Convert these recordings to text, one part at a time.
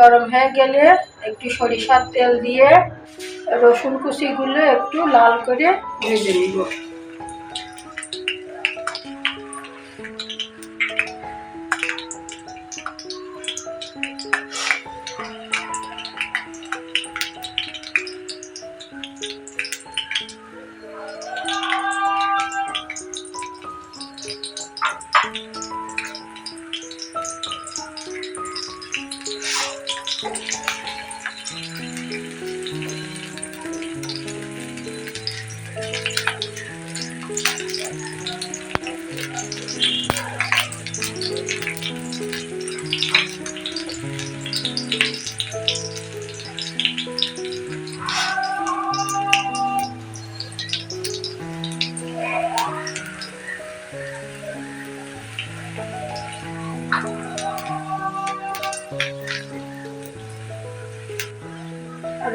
গরম হয়ে গেলে একটু সরিষার তেল দিয়ে রসুন কুচিগুলো একটু লাল করে ভেজে নিব।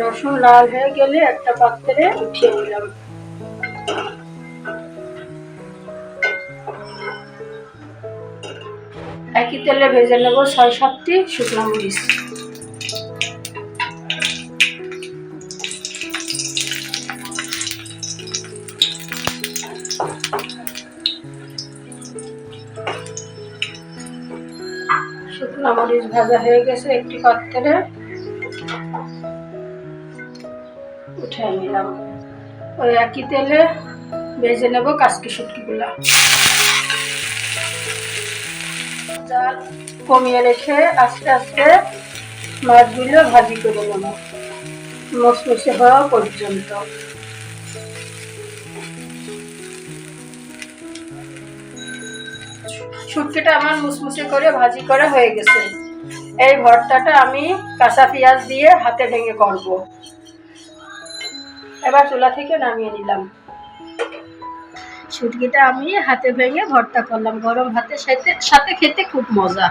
রসুন লাল হয়ে গেলে একটা পাত্রে উঠিয়ে নিলাম। একই তেলে ভেজে নেব ছয় সাতটি শুকনো মরিচ। শুকনো মরিচ ভাজা হয়ে গেছে একটি পাত্রে। উঠে নিলাম। ওই একই তেলে ভেজে নেব কাসকি শুটকিগুলা। জাল কমিয়ে রেখে আস্তে আস্তে মাছগুলো ভাজি করে নেব। মশমশে হওয়া পর্যন্ত। শুটকিটা আমার মুসমুসে করে ভাজি করা হয়ে গেছে। এই ভর্তাটা আমি কাঁচা পেঁয়াজ দিয়ে হাতে ভেঙে করব। এবার চুলা থেকে নামিয়ে নিলাম। শুটকিটা আমি হাতে ভেঙে ভর্তা করলাম। গরম ভাতের সাথে সাথে খেতে খুব মজা।